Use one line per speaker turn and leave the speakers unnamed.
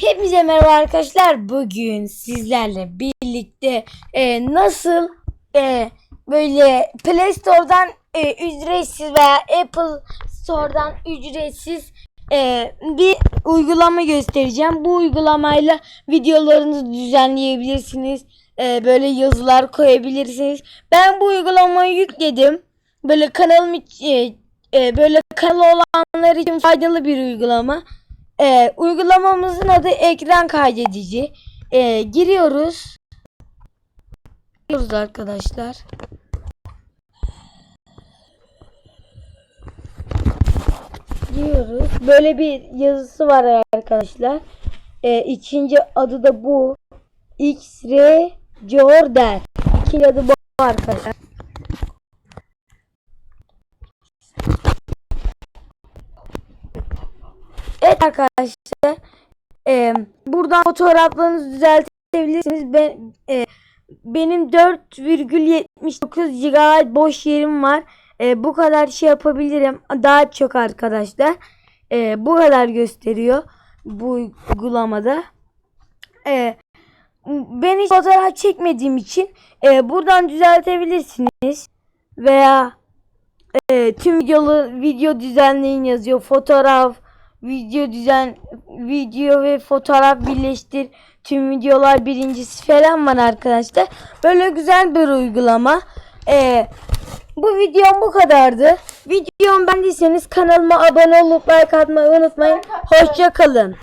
Hepinize merhaba arkadaşlar. Bugün sizlerle birlikte e, nasıl e, böyle Play Store'dan e, ücretsiz veya Apple Store'dan ücretsiz e, bir uygulama göstereceğim. Bu uygulamayla videolarınızı düzenleyebilirsiniz. E, böyle yazılar koyabilirsiniz. Ben bu uygulamayı yükledim. Böyle kanalım e, e, böyle kanalı olanlar için faydalı bir uygulama. Ee, uygulamamızın adı ekran kaydedici. Ee, giriyoruz. Giriyoruz arkadaşlar. Giriyoruz. Böyle bir yazısı var arkadaşlar. Ee, ikinci adı da bu. X-Ray Jordan. İkinci adı bu arkadaşlar. Evet arkadaşlar. e, buradan fotoğraflarınızı düzeltebilirsiniz. Ben e, benim 4,79 GB boş yerim var. E, bu kadar şey yapabilirim. Daha çok arkadaşlar. E, bu kadar gösteriyor bu uygulamada. E, ben hiç fotoğraf çekmediğim için e, buradan düzeltebilirsiniz. Veya e, tüm videolu video düzenleyin yazıyor. Fotoğraf, video düzen, video ve fotoğraf birleştir. Tüm videolar birincisi falan var arkadaşlar. Böyle güzel bir uygulama. E, bu videom bu kadardı. Videom beğendiyseniz kanalıma abone olup like atmayı unutmayın. Hoşça kalın.